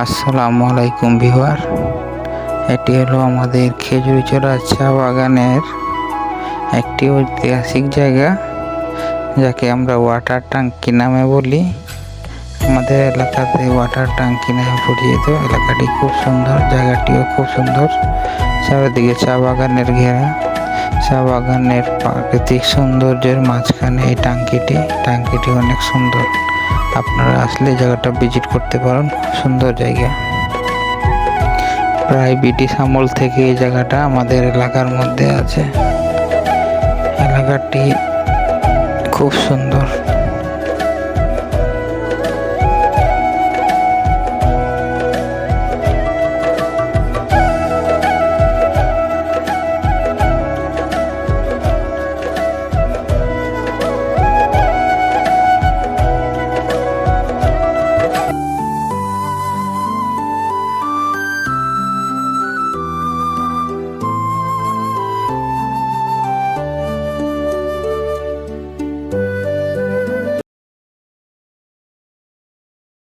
আসসালামু আলাইকুম ভিউয়ার। এটি হলো আমাদের খেজুরিচড়া চা বাগানের একটি ঐতিহাসিক জায়গা, যাকে আমরা ওয়াটার ট্যাঙ্কি নামে বলি। আমাদের এলাকাতে ওয়াটার ট্যাঙ্কি নামে পরিচিত। এলাকাটি খুব সুন্দর, জায়গাটিও খুব সুন্দর। চারিদিকে চা বাগানের ঘেরা। চা বাগানের প্রাকৃতিক সৌন্দর্যের মাঝখানে এই ট্যাঙ্কিটি ট্যাঙ্কিটি অনেক সুন্দর। আপনারা আসলে জায়গাটা ভিজিট করতে পারেন, খুব সুন্দর জায়গা। প্রায় ব্রিটিশ আমল থেকে এই জায়গাটা আমাদের এলাকার মধ্যে আছে। এলাকাটি খুব সুন্দর।